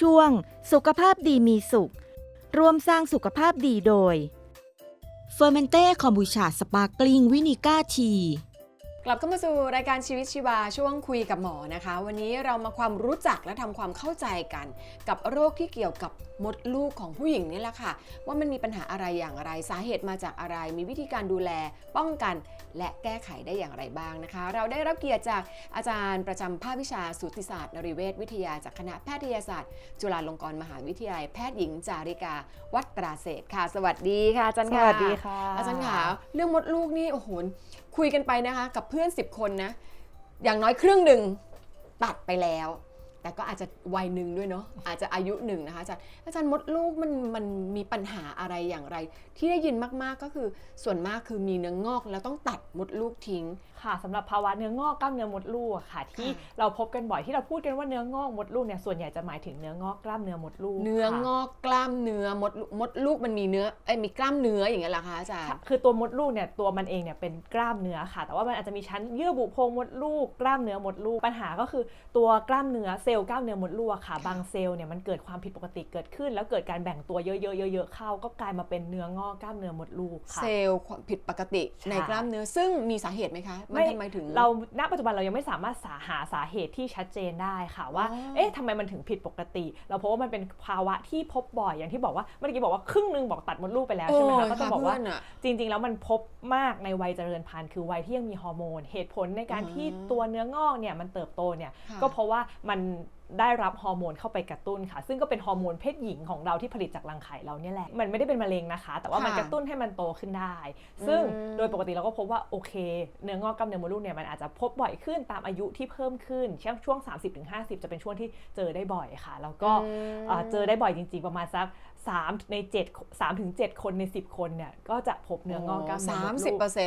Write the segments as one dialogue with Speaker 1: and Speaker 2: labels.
Speaker 1: ช่วง สุขภาพดีมีสุข ร่วมสร้างสุขภาพดีโดยเฟอร์เมนเต้คอมบูชาสปาร์กลิงวินิก้าที
Speaker 2: กลับเข้ามาสู่รายการชีวิตชีวาช่วงคุยกับหมอนะคะ วันนี้เรามาความรู้จักและทำความเข้าใจกัน กับโรคที่เกี่ยวกับมดลูกของผู้หญิงนี่แหละค่ะ ว่ามันมีปัญหาอะไรอย่างไรสาเหตุมาจากอะไร มีวิธีการดูแลป้องกัน และแก้ไขได้อย่างไรบ้างนะคะ เราได้รับเกียรติจากอาจารย์ประจำภาควิชาสูติศาสตร์นริเวศวิทยาจากคณะแพทยศาสตร์ จุฬาลงกรณ์มหาวิทยาลัยแพทย์หญิงจาริกา วัตราเศรษฐ์ค่ะ สวัสดีค่ะอาจารย์
Speaker 3: ส
Speaker 2: ค่ะ
Speaker 3: วัสดีค่ะ
Speaker 2: อาจารย์ค่ะเรื่องมดลูกนี่โอ้โหคุยกันไปนะคะ กับเพื่อน 10 คนนะอย่างน้อยครึ่งหนึ่งตัดไปแล้ว แต่ก็อาจจะวัยหนึ่งด้วยเนาะอาจจะอายุหนึ่งนะคะอาจารย์อาจารย์มดลูกมันมันมีปัญหาอะไรอย่างไร ที่ได้ยินมากๆก็คือส่วนมากคือมีเนื้องอกแล้วต้องตัดมดลูกทิ้ง
Speaker 3: ค่ะสำหรับภาวะเนื้องอกกล้ามเนื้อมดลูกอะค่ะ ที่
Speaker 2: ค่ะ
Speaker 3: เราพบกันบ่อยที่เราพูดกันว่าเนื้องอกมดลูกเนี่ยส่วนใหญ่จะหมายถึงเนื้องอกกล้ามเนื้อมดลูก
Speaker 2: เนื้อ
Speaker 3: ค่ะ
Speaker 2: งอกกล้ามเนื้อมดลูกมดลูกมันมีเนื้อเอ้ยมีกล้ามเนื้ออย่างเงี้ยเหรอคะอาจารย์
Speaker 3: ค่ะคือตัวมดลูกเนี่ยตัวมันเองเนี่ยเป็นกล้ามเนื้อค่ะ แต่ว่ามันอาจจะมีชั้นเยื่อบุโพรงมดลูกกล้ามเนื้อมดลูกปัญหาก็คือตัวกล้ามเนื้อเซลล์กล้ามเนื้อมดลูกอะค่ะ บางเซลล์เนี่ยมันเกิดความผิดปกติเกิดขึ้น แล้วเกิดการแบ่งตัวเยอะๆเยอะๆเข้า ก็กลายมาเป็นเนื้องอกกล้ามเนื้อมดลูกค่ะ
Speaker 2: เซลล์ความผิดปกติ
Speaker 3: ใช่
Speaker 2: ในกล้ามเนื้อซึ่งมีสาเหตุไหมคะมันทำไมถึง
Speaker 3: เราณปัจจุบันเรายังไม่สามารถสาหาสาเหตุที่ชัดเจนได้ค่ะว่า
Speaker 2: อ๋อ
Speaker 3: เอ๊ะทำไมมันถึงผิดปกติ เราพบว่ามันเป็นภาวะที่พบบ่อยอย่างที่บอกว่าเมื่อกี้บอกว่าครึ่งหนึงบอกตัดมดลูกไปแล้วใช่ไหมคะก็ต้องบอกว่า
Speaker 2: เพื่นอะ
Speaker 3: จริง ๆ แล้วมันพบมากในวัยเจริญพันธุ์คือวัยที่ยังมีฮอร์โมน เหตุผลในการ
Speaker 2: อ่า
Speaker 3: ที่ตัวเนื้องอกเนี่ยมันเติบโตเนี่ย
Speaker 2: ค่ะ
Speaker 3: ก็เพราะว่ามัน ได้รับฮอร์โมนเข้าไปกระตุ้นค่ะ ซึ่งก็เป็นฮอร์โมนเพศหญิงของเราที่ผลิตจากรังไข่เราเนี่ยแหละ มันไม่ได้เป็นมะเร็งนะคะ แต่ว่ามัน
Speaker 2: ค่ะ
Speaker 3: กระตุ้นให้มันโตขึ้นได้ ซึ่ง
Speaker 2: อืม
Speaker 3: โดยปกติเราก็พบว่าโอเค เนื้องอกกล้ามเนื้อมดลูกเนี่ยมันอาจจะพบบ่อยขึ้นตามอายุที่เพิ่มขึ้น เช่นช่วง 30-50 จะเป็นช่วงที่เจอได้บ่อยค่ะ แล้วก็
Speaker 2: อืม
Speaker 3: เอ่อเจอได้บ่อยจริง ๆ ประมาณสัก3ใน7 3ถึง7คนใน 10 คนเนี่ยก็จะพบเนื้องอกกล้ามเนื้อ
Speaker 2: สาม
Speaker 3: มด
Speaker 2: สิบ
Speaker 3: ลูก
Speaker 2: เ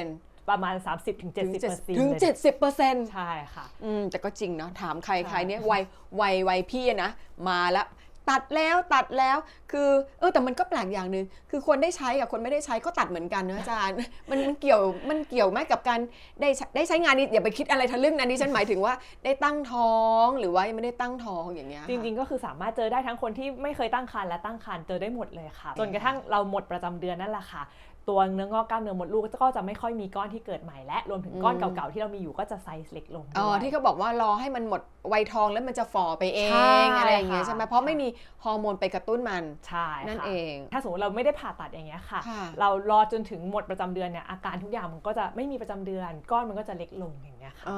Speaker 2: ปอร์เซ็นต์
Speaker 3: ประมาณ 30ถึง70เปอร์เซ็นต์
Speaker 2: ถึงเจ็ดสิบเปอร์เซ็นต์
Speaker 3: ใช่ค่ะ
Speaker 2: อืมแต่ก็จริงเนาะถามใคร
Speaker 3: ใช่
Speaker 2: ใครเนี่ยวัยวัยวัยพี่อะนะ มาแล้ว ตัดแล้วตัดแล้วคือเออแต่มันก็แปลกอย่างหนึ่งคือคนได้ใช้กับคนไม่ได้ใช้ก็ตัดเหมือนกันนะอาจารย์ มันมันเกี่ยวมันเกี่ยวไหมกับการได้ใช้ได้ใช้งานนี้อย่าไปคิดอะไรทะลึ่งนะดิฉันหมายถึงว่าได้ตั้งท้องหรือว่ายังไม่ได้ตั้งท้องอย่างเงี้ย
Speaker 3: จริงๆ ก็คือสามารถเจอได้ทั้งคนที่ไม่เคยตั้งครรภ์และตั้งครรภ์เจอได้หมดเลยค่ะ จนกระทั่งเราหมดประจำเดือนนั่นแหละค่ะตัวเนื้องอกกล้ามเนื้อมดลูกก็จะไม่ค่อยมีก้อนที่เกิดใหม่และรวมถึงก้อน
Speaker 2: อืม
Speaker 3: เก่าๆที่เรามีอยู่ก็จะไซส์เล็กลง
Speaker 2: อ๋อ
Speaker 3: ด้วย
Speaker 2: ที่เขาบอกว่ารอให้มันหมดวัยทองแล้วมันจะฝ่อไปเอ
Speaker 3: ใช่
Speaker 2: งอะไรอย่างเงี้ย
Speaker 3: ค่ะ
Speaker 2: ใช่ไหมเพราะไม่มีฮอร์โมนไปกระตุ้นมัน
Speaker 3: ใช่
Speaker 2: นั่น
Speaker 3: ค่ะ
Speaker 2: เอง
Speaker 3: ถ้าสมมติเราไม่ได้ผ่าตัดอย่างเงี้ยค่ะ
Speaker 2: ค่ะ
Speaker 3: เรารอจนถึงหมดประจำเดือนเนี่ยอาการทุกอย่างมันก็จะไม่มีประจำเดือน ก้อนมันก็จะเล็กลงอย่างเงี้ยค่ะ
Speaker 2: เอ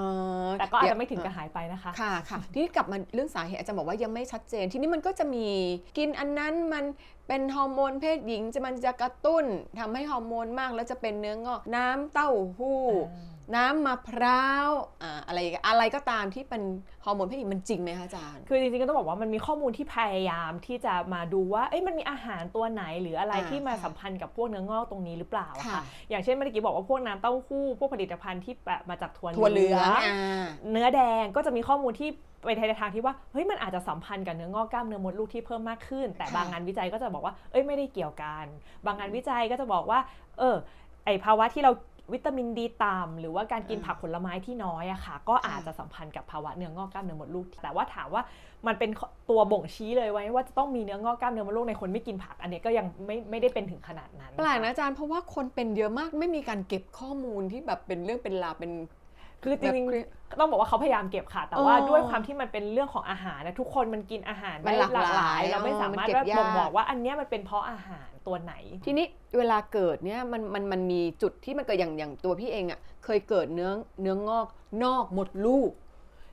Speaker 2: อ
Speaker 3: แต่ก็อาจ
Speaker 2: เดี๋ยว
Speaker 3: จะไม่ถึงกับหายไปนะคะ
Speaker 2: ค่ะค่ะทีนี้กลับมาเรื่องสาเหตุอาจารย์บอกว่ายังไม่ชัดเจน ทีนี้มันก็จะมีกินอันนั้นมันเป็นฮอร์โมนเพศหญิงจะมันจะกระตุ้นทำให้ฮอร์โมนมากแล้วจะเป็นเนื้องอกน้ำเต้าหู้ น้ำมะพร้าวอ่าอะไรอะไรก็ตามที่เป็นฮอร์โมนเพศหญิงมันจริงไหมคะอาจารย์
Speaker 3: คือจริงๆก็ต้องบอกว่ามันมีข้อมูลที่พยายามที่จะมาดูว่าเอ้ยมันมีอาหารตัวไหนหรืออะไร
Speaker 2: อ่า
Speaker 3: ที่มา
Speaker 2: ค่ะ
Speaker 3: สัมพันธ์กับพวกเนื้องอกตรงนี้หรือเปล่าอะ
Speaker 2: ค่ะ
Speaker 3: ค่ะ อย่างเช่นเมื่อกี้บอกว่าพวกน้ำเต้าหู้พวกผลิตภัณฑ์ที่แบบมาจากถั่ว
Speaker 2: ถั่วเหลืองอ่า
Speaker 3: เนื้อแดงก็จะมีข้อมูลที่ไปในทางที่ว่าเฮ้ยมันอาจจะสัมพันธ์กับเนื้องอกกล้ามเนื้อมดลูกที่เพิ่มมากขึ้น แต่
Speaker 2: ค่ะ
Speaker 3: บางงานวิจัยก็จะบอกว่าเอ้ยไม่ได้เกี่ยวกัน บางงานวิจัยก็จะบอกว่า เออไอภาวะที่เรา วิตามินดีต่ำหรือว่าการกินผักผลไม้ที่น้อยอะค่ะ ก็อาจจะสัมพันธ์กับภาวะเนื้องอกกล้ามเนื้อมดลูก แต่ว่าถามว่ามันเป็นตัวบ่งชี้เลยไว้ว่าจะต้องมีเนื้องอกกล้ามเนื้อมดลูกในคนไม่กินผัก อันนี้ก็ยังไม่ไม่ได้เป็นถึงขนาดนั้น
Speaker 2: แปลกนะอาจารย์เพราะว่าคนเป็นเยอะมากไม่มีการเก็บข้อมูลที่แบบเป็นเรื่องเป็นราวเป็น
Speaker 3: คือจริง
Speaker 2: แบบ
Speaker 3: ๆต้องบอกว่าเขาพยายามเก็บค่ะ แต่ว่า
Speaker 2: อ๋อ
Speaker 3: ด้วยความที่มันเป็นเรื่องของอาหารนะทุกคนมันกินอาหาร
Speaker 2: มัน
Speaker 3: ได้
Speaker 2: หลากหลาย
Speaker 3: เราไม่
Speaker 2: เออ
Speaker 3: สามารถ
Speaker 2: มันเก็บ
Speaker 3: ว่าบ่ง
Speaker 2: ยาก
Speaker 3: บอกว่าอันเนี้ยมันเป็นเพราะอาหารตัวไหน
Speaker 2: ทีนี้เวลาเกิดเนี่ยมันมันมันมีจุดที่มันเกิดอย่างอย่างตัวพี่เองอะ่ะเคยเกิดเนื้อเนื้องอกนอกมดลูก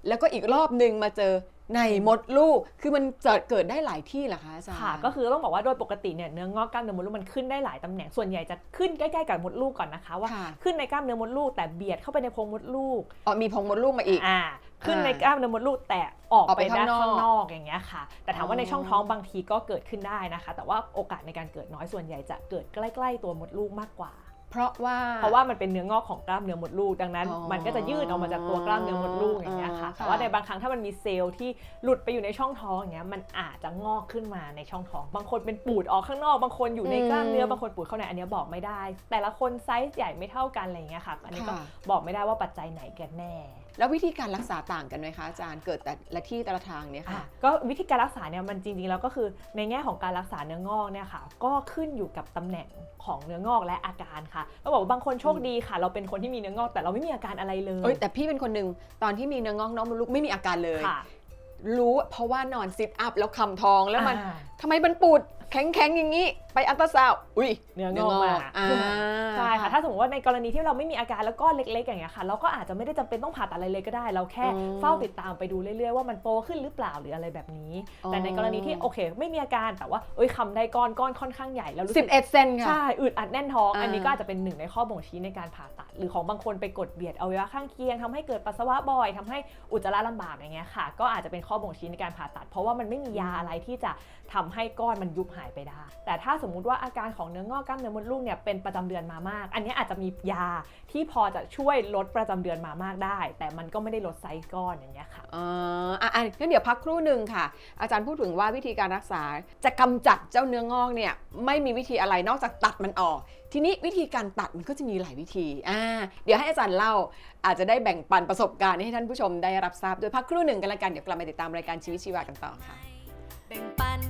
Speaker 2: แล้วก็อีกรอบหนึ่งมาเจอ ในมดลูก คือมันจะเกิดได้หลายที่เหรอคะอาจารย์
Speaker 3: ค่ะ ก็คือต้องบอกว่าโดยปกติเนี่ยเนื้องอกกล้ามเนื้อมดลูกมันขึ้นได้หลายตำแหน่ง ส่วนใหญ่จะขึ้นใกล้ๆกับมดลูกก่อนนะคะว่า
Speaker 2: ค่ะ
Speaker 3: ขึ้นในกล้ามเนื้อมดลูกแต่เบียดเข้าไปในโพรงมดลูก
Speaker 2: อ๋อมีพองมดลูกมาอีก
Speaker 3: อ่าขึ้น
Speaker 2: อ่า
Speaker 3: ในกล้ามเนื้อมดลูกแต่ออก
Speaker 2: ออก
Speaker 3: ไป
Speaker 2: ไป
Speaker 3: ด้าน
Speaker 2: ข้างนอก
Speaker 3: ข้างนอกอย่างเงี้ยค่ะ แต่ถามว่าใน
Speaker 2: อ๋อ
Speaker 3: ช่องท้องบางทีก็เกิดขึ้นได้นะคะ แต่ว่าโอกาสในการเกิดน้อยส่วนใหญ่จะเกิดใกล้ ๆ ตัวมดลูกมากกว่า
Speaker 2: เพราะว่า
Speaker 3: เพราะว่ามันเป็นเนื้องอกของกล้ามเนื้อมดลูกดังนั้น
Speaker 2: อ๋อ
Speaker 3: มันก็จะยืดออกมาจากตัวกล้ามเนื้อมดลูกอย่างเงี้ยค่ะ
Speaker 2: อ๋อ
Speaker 3: แต่ว่าในบางครั้งถ้ามันมีเซลล์ที่หลุดไปอยู่ในช่องท้องอย่างเงี้ยมันอาจจะงอกขึ้นมาในช่องท้อง บางคนเป็นปูดออกข้างนอก บางคนอยู่ในกล้ามเนื้อบางคนปูดเข้าในอันเนี้ยบอกไม่ได้ แต่ละคนไซส์ใหญ่ไม่เท่ากันอะไรอย่างเงี้ยค่ะ อันนี้ก็
Speaker 2: ค่ะ
Speaker 3: บอกไม่ได้ว่าปัจจัยไหนกันแน่
Speaker 2: แล้ววิธีการรักษาต่างกันไหมคะอาจารย์เกิดแต่ละที่แต่ละทางเนี่ย
Speaker 3: อะ
Speaker 2: ค่ะ
Speaker 3: ก็วิธีการรักษาเนี่ยมันจริงๆแล้วก็คือในแง่ของการรักษาเนื้องอกเนี่ยค่ะก็ขึ้นอยู่กับตำแหน่งของเนื้องอกและอาการค่ะเราบอกว่าบางคนโชคดีค่ะ เราเป็นคนที่มีเนื้องอกแต่เราไม่มีอาการอะไรเลย
Speaker 2: เอ้ยแต่พี่เป็นคนหนึ่งตอนที่มีเนื้องอกน้องมดลูกไม่มีอาการเลย
Speaker 3: ค่ะ
Speaker 2: รู้เพราะว่านอนซิทอัพแล้วคำท้องแล้วมัน
Speaker 3: อ่า
Speaker 2: ทำไมมันปูด แข็งๆอย่างนี้ ไปอัลตราซาวด์อุ้ย
Speaker 3: เนื้องอกมา
Speaker 2: อ่า
Speaker 3: ใช่ค่ะ ถ้าสมมติว่าในกรณีที่เราไม่มีอาการแล้วก็เล็ก ๆ อย่างเงี้ยค่ะ เราก็อาจจะไม่ได้จำเป็นต้องผ่าตัดอะไรเลยก็ได้ เราแค่
Speaker 2: อืม
Speaker 3: เฝ้าติดตามไปดูเรื่อย ๆ ว่ามันโตขึ้นหรือเปล่าหรืออะไรแบบนี้
Speaker 2: อ๋อ
Speaker 3: แต่ในกรณีที่โอเค ไม่มีอาการแต่ว่าเอ้ยคำได้ก้อนก้อนค่อนข้างใหญ่แล้วรู้
Speaker 2: สิ
Speaker 3: สึ
Speaker 2: บ
Speaker 3: ก
Speaker 2: เอ็ดเซนค่ะ
Speaker 3: ใช่อึดอัดแน่นท้อง
Speaker 2: อ่า
Speaker 3: อันนี้ก็อาจจะเป็นหนึ่งในข้อบ่งชี้ในการผ่าตัด หรือของบางคนไปกดเบียดอวัยวะข้างเคียงทำให้เกิดปัสสาวะบ่อยทำให้อุจจาระลำบากอย่างเงี้ยค่ะ ก็อาจจะเป็นข้อบ่งชี้ในการผ่าตัด เพราะว่ามันไม่มียาอะไรที่จะทำให้ก้อนมันยุบหายไปได้ แต่ถ้าสมมุติว่าอาการของเนื้องอกกล้ามเนื้อมดลูกเนี่ยเป็นประจำเดือนมามาก อันนี้อาจจะมียาที่พอจะช่วยลดประจำเดือนมามากได้ แต่มันก็ไม่ได้ลดไซส์ก้อนอย่างเงี้ยค่ะ
Speaker 2: อ่าอะอะงั้นเดี๋ยวพักครู่หนึ่งค่ะ อาจารย์พูดถึงว่าวิธีการรักษาจะกำจัดเจ้าเนื้องอกเนี่ยไม่มีวิธีอะไรนอกจากตัดมันออก ทีนี้วิธีการตัดมันก็จะมีหลายวิธีอ่าเดี๋ยวให้อาจารย์เล่าอาจจะได้แบ่งปันประสบการณ์ให้ท่านผู้ชมได้รับทราบโดยพักครู่หนึ่งกันละกันเดี๋ยวกลับมาติดตามรายการชีวิตชีวากันต่อค่ะ
Speaker 4: แบ่งปัน